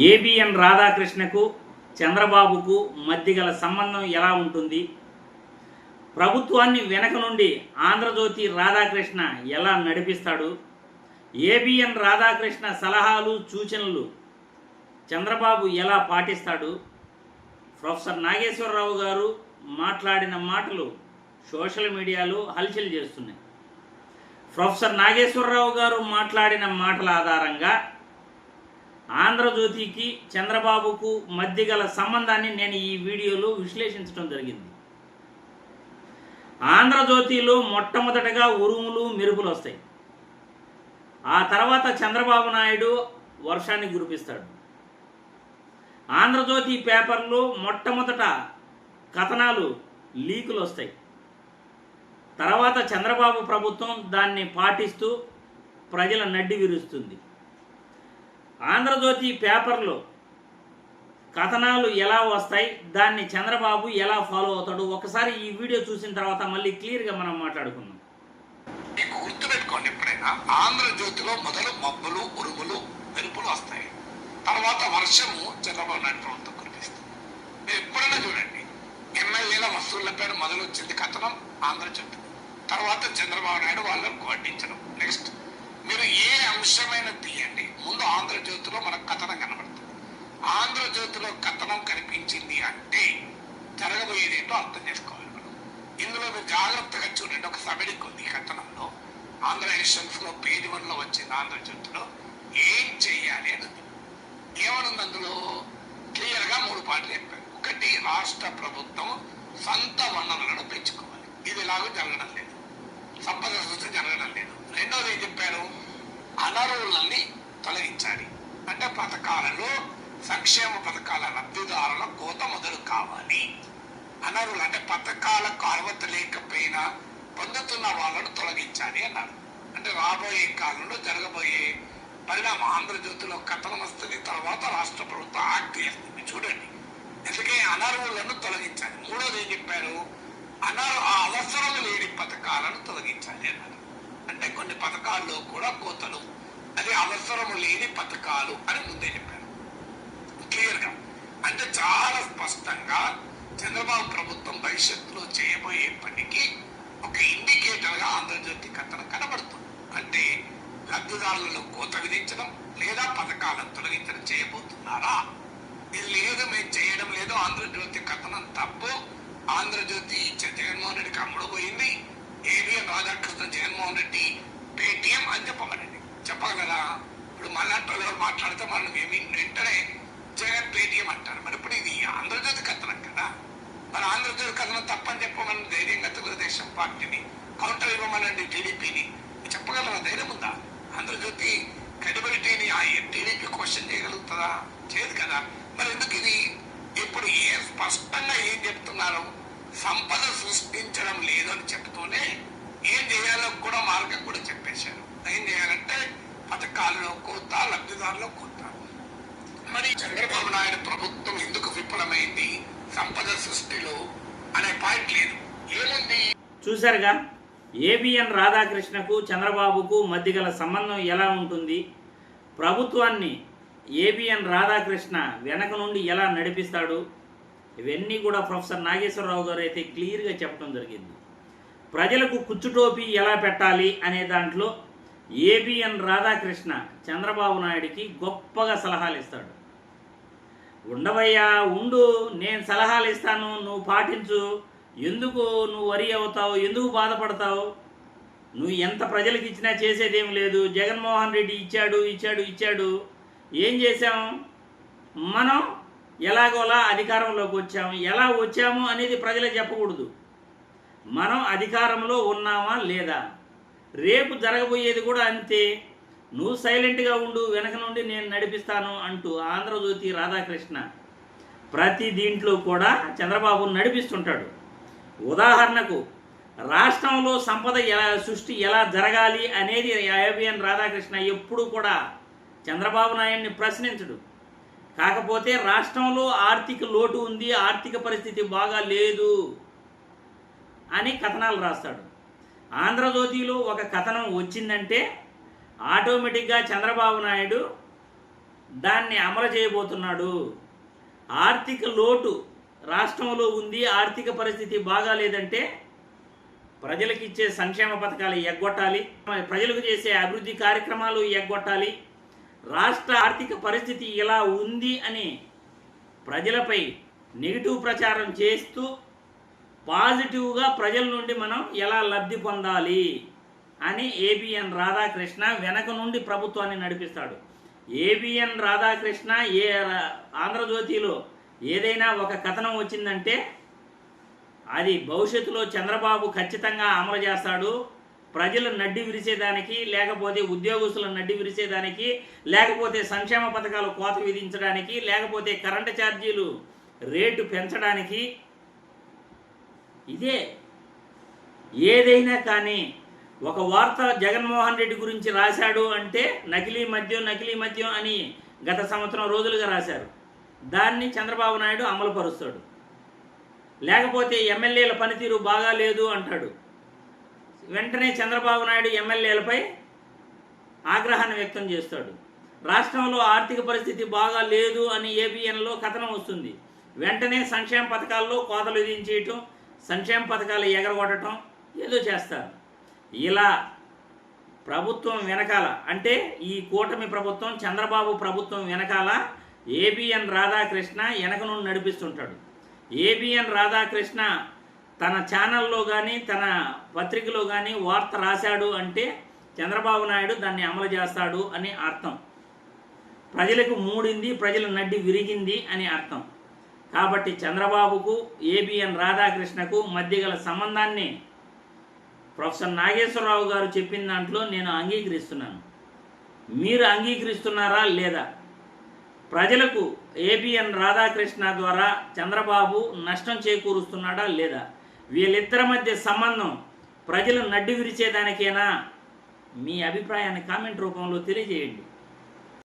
ABN రాధాకృష్ణకు చంద్రబాబుకు మధ్య గల సంబంధం ఎలా ఉంటుంది? ప్రభుత్వాన్ని వెనక నుండి ఆంధ్రజ్యోతి రాధాకృష్ణ ఎలా నడిపిస్తాడు? ఏబిఎన్ రాధాకృష్ణ సలహాలు సూచనలు చంద్రబాబు ఎలా పాటిస్తాడు? ప్రొఫెసర్ నాగేశ్వరరావు గారు మాట్లాడిన మాటలు సోషల్ మీడియాలో హల్చల్ చేస్తున్నాయి. ప్రొఫెసర్ నాగేశ్వరరావు గారు మాట్లాడిన మాటల ఆధారంగా ఆంధ్రజ్యోతికి చంద్రబాబుకు మధ్య గల సంబంధాన్ని నేను ఈ వీడియోలో విశ్లేషించడం జరిగింది. ఆంధ్రజ్యోతిలో మొట్టమొదటగా ఉరుములు మెరుపులు వస్తాయి. ఆ తర్వాత చంద్రబాబు నాయుడు వర్షాన్ని కురిపిస్తాడు. ఆంధ్రజ్యోతి పేపర్లో మొట్టమొదట కథనాలు లీకులు వస్తాయి. తర్వాత చంద్రబాబు ప్రభుత్వం దాన్ని పాటిస్తూ ప్రజల నడ్డి విరుస్తుంది. ఆంధ్రజ్యోతి పేపర్లో కథనాలు ఎలా వస్తాయి దాన్ని చంద్రబాబు ఎలా ఫాలో అవుతాడు ఒకసారి ఈ వీడియో చూసిన తర్వాత మళ్ళీ క్లియర్గా మనం మాట్లాడుకుందాం. మీకు గుర్తుపెట్టుకోండి ఎప్పుడైనా ఆంధ్రజ్యోతిలో మొదలు మబ్బులు ఉరుములు మెరుపులు వస్తాయి. తర్వాత వర్షము చంద్రబాబు నాయుడు ప్రభుత్వం కురిపిస్తుంది. మీరు ఎప్పుడైనా చూడండి ఎమ్మెల్యేల వస్తువుల మొదలు వచ్చింది కథనం ఆంధ్రజ్యోతి. తర్వాత చంద్రబాబు నాయుడు వాళ్ళకు వడ్డించడం నెక్స్ట్ మీరు ఏ అంశమైన తీయండి. ముందు ఆంధ్రజ్యోతిలో మనకు కథనం కనబడుతుంది. ఆంధ్రజ్యోతిలో కథనం కనిపించింది అంటే జరగబోయేది ఏంటో అర్థం చేసుకోవాలి మనం. ఇందులో మీరు జాగ్రత్తగా చూడండి. ఒక సబడికి ఉంది కథనంలో. ఆంధ్ర ఎలక్షన్స్లో పేజ్ వన్లో వచ్చింది ఆంధ్రజ్యోతిలో ఏం చెయ్యాలి అని ఉంది. ఏమనుంది అందులో? క్లియర్గా మూడు పాటలు చెప్పారు. ఒకటి రాష్ట్ర ప్రభుత్వం సొంత వనరులను పెంచుకోవాలి. ఇది ఎలాగో జరగడం లేదు. సంపద సృష్టి జరగడం లేదు. రెండోది ఏం చెప్పారు? అనర్హులని తొలగించాలి. అంటే పథకాలలో సంక్షేమ పథకాల లబ్ధిదారుల కోత మొదలు కావాలి. అనర్హులు అంటే పథకాలకు అర్హత లేకపోయినా పొందుతున్న వాళ్ళను తొలగించాలి అన్నారు. అంటే రాబోయే కాలంలో జరగబోయే పరిణామం ఆంధ్రజ్యోతిలో కథనం వస్తుంది తర్వాత రాష్ట్ర ప్రభుత్వం యాక్ట్ చేస్తుంది. చూడండి. అందుకే అనర్హులను తొలగించాలి. మూడోది ఏం చెప్పారు? అనర్ అవసరం లేని పథకాలను తొలగించాలి అన్నారు. అంటే కొన్ని పథకాల్లో కూడా కోతలు. అది అవసరం లేని పథకాలు అని ముందే చెప్పారు. క్లియర్గా. అంటే చాలా స్పష్టంగా చంద్రబాబు ప్రభుత్వం భవిష్యత్తులో చేయబోయే పనికి ఒక ఇండికేటర్గా ఆంధ్రజ్యోతి కథనం కనబడుతుంది. అంటే లబ్ధిదారులలో కోత విధించడం లేదా పథకాలను తొలగించడం చేయబోతున్నారా? ఇది లేదు మేము చేయడం లేదు ఆంధ్రజ్యోతి కథనం తప్పు. ఆంధ్రజ్యోతి జ- జగన్మోహన్ రెడ్డికి అమ్ముడుపోయింది. పోయింది రాధాకృష్ణ జగన్మోహన్ రెడ్డి పేటిఎం అని చెప్పమనండి. చెప్పగలరా? ఇప్పుడు మళ్ళాంటి వాళ్ళు ఎవరు మాట్లాడితే మనం ఏమి వెంటనే జగన్ పేటిఎం అంటారు. మరి ఇప్పుడు ఇది ఆంధ్రజ్యోతి కథనం కదా. మరి ఆంధ్రజ్యోతి కథనం తప్పని చెప్పమని ధైర్యంగా తెలుగుదేశం పార్టీని కౌంటర్ ఇవ్వమనండి టీడీపీని. చెప్పగలరా? ధైర్యం ఉందా? ఆంధ్రజ్యోతి క్రెడిబిలిటీని ఆ టీడీపీ క్వశ్చన్ చేయగలుగుతుందా? చేయదు కదా. మరి ఎందుకు ఇది? ఇప్పుడు ఏ స్పష్టంగా ఏం చెప్తున్నారు? సంపద సృష్టించడం లేదు అని చెప్తూనే ఏం చేయాలో కూడా మార్గం కూడా చెప్పేశారు. ఏం చేయాలంటే పథకాల్లో కోత లబ్ధిదారులో కోత. మరి చంద్రబాబు నాయుడు ప్రభుత్వం ఎందుకు విఫలమైంది? సంపద సృష్టిలో అనే పాయింట్ లేదు. ఏముంది? చూశారుగా ఏబిఎన్ రాధాకృష్ణకు చంద్రబాబుకు మధ్య గల సంబంధం ఎలా ఉంటుంది? ప్రభుత్వాన్ని ఏబిఎన్ రాధాకృష్ణ వెనక నుండి ఎలా నడిపిస్తాడు? ఇవన్నీ కూడా ప్రొఫెసర్ నాగేశ్వరరావు గారు అయితే క్లియర్గా చెప్పడం జరిగింది. ప్రజలకు కుచ్చుటోపీ ఎలా పెట్టాలి అనే దాంట్లో ఏబిఎన్ రాధాకృష్ణ చంద్రబాబు నాయుడికి గొప్పగా సలహాలు ఇస్తాడు. ఉండవయ్యా ఉండు నేను సలహాలు ఇస్తాను నువ్వు పాటించు. ఎందుకు నువ్వు వరి అవుతావు? ఎందుకు బాధపడతావు? నువ్వు ఎంత ప్రజలకు ఇచ్చినా చేసేదేం లేదు. జగన్మోహన్ రెడ్డి ఇచ్చాడు ఇచ్చాడు ఇచ్చాడు. ఏం చేశాం? మనం ఎలాగోలా అధికారంలోకి వచ్చాము. ఎలా వచ్చాము అనేది ప్రజలకు చెప్పకూడదు. మనం అధికారంలో ఉన్నామా లేదా? రేపు జరగబోయేది కూడా అంతే. నువ్వు సైలెంట్గా ఉండు వెనక నుండి నేను నడిపిస్తాను అంటూ ఆంధ్రజ్యోతి రాధాకృష్ణ ప్రతి దీంట్లో కూడా చంద్రబాబు నడిపిస్తుంటాడు. ఉదాహరణకు రాష్ట్రంలో సంపద ఎలా సృష్టి ఎలా జరగాలి అనేది ఏబిఎన్ రాధాకృష్ణ ఎప్పుడు కూడా చంద్రబాబు నాయుడిని ప్రశ్నించడు. కాకపోతే రాష్ట్రంలో ఆర్థిక లోటు ఉంది ఆర్థిక పరిస్థితి బాగా లేదు అని కథనాలు రాస్తాడు. ఆంధ్రజ్యోతిలో ఒక కథనం వచ్చిందంటే ఆటోమేటిక్గా చంద్రబాబు నాయుడు దాన్ని అమలు చేయబోతున్నాడు. ఆర్థిక లోటు రాష్ట్రంలో ఉంది ఆర్థిక పరిస్థితి బాగాలేదంటే ప్రజలకు ఇచ్చే సంక్షేమ పథకాలు ఎగ్గొట్టాలి ప్రజలకు చేసే అభివృద్ధి కార్యక్రమాలు ఎగ్గొట్టాలి రాష్ట్ర ఆర్థిక పరిస్థితి ఇలా ఉంది అని ప్రజలపై నెగిటివ్ ప్రచారం చేస్తూ పాజిటివ్గా ప్రజల నుండి మనం ఎలా లబ్ధి పొందాలి అని ఏబిఎన్ రాధాకృష్ణ వెనక నుండి ప్రభుత్వాన్ని నడిపిస్తాడు. ఏబిఎన్ రాధాకృష్ణ ఏ రా- ఆంధ్రజ్యోతిలో ఏదైనా ఒక కథనం వచ్చిందంటే అది భవిష్యత్తులో చంద్రబాబు ఖచ్చితంగా అమలు చేస్తాడు. ప్రజలు నడ్డి విరిచేదానికి లేకపోతే ఉద్యోగస్తుల నడ్డి విరిచేదానికి లేకపోతే సంక్షేమ పథకాలు కోత విధించడానికి లేకపోతే కరెంటు ఛార్జీలు రేటు పెంచడానికి ఇదే. ఏదైనా కానీ ఒక వార్త జగన్మోహన్ రెడ్డి గురించి రాశాడు అంటే నకిలీ మద్యం నకిలీ మద్యం అని గత సంవత్సరం రోజులుగా రాశారు. దాన్ని చంద్రబాబు నాయుడు అమలు పరుస్తాడు లేకపోతే ఎమ్మెల్యేల పనితీరు బాగా లేదు అంటాడు. వెంటనే చంద్రబాబు నాయుడు ఎమ్మెల్యేలపై ఆగ్రహాన్ని వ్యక్తం చేస్తాడు. రాష్ట్రంలో ఆర్థిక పరిస్థితి బాగా లేదు అని ఏబిఎన్లో కథనం వస్తుంది. వెంటనే సంక్షేమ పథకాల్లో కోతలు విధించేయటం సంక్షేమ పథకాలు ఎగరగొట్టడం ఏదో చేస్తారు. ఇలా ప్రభుత్వం వెనకాల అంటే ఈ కూటమి ప్రభుత్వం చంద్రబాబు ప్రభుత్వం వెనకాల ఏబిఎన్ రాధాకృష్ణ వెనక నుండి నడిపిస్తుంటాడు. ఏబిఎన్ రాధాకృష్ణ తన ఛానల్లో కానీ తన పత్రికలో కానీ వార్త రాశాడు అంటే చంద్రబాబు నాయుడు దాన్ని అమలు చేస్తాడు అని అర్థం. ప్రజలకు మూడింది ప్రజల నడ్డి విరిగింది అని అర్థం. కాబట్టి చంద్రబాబుకు ఏబిఎన్ రాధాకృష్ణకు మధ్య గల సంబంధాన్ని ప్రొఫెసర్ నాగేశ్వరరావు గారు చెప్పిన దాంట్లో నేను అంగీకరిస్తున్నాను. మీరు అంగీకరిస్తున్నారా లేదా? ప్రజలకు ఏబిఎన్ రాధాకృష్ణ ద్వారా చంద్రబాబు నష్టం చేకూరుస్తున్నాడా లేదా? వీళ్ళిద్దరి మధ్య సంబంధం ప్రజలు నడ్డి విరిచేదానికేనా? మీ అభిప్రాయాన్ని కామెంట్ రూపంలో తెలియజేయండి.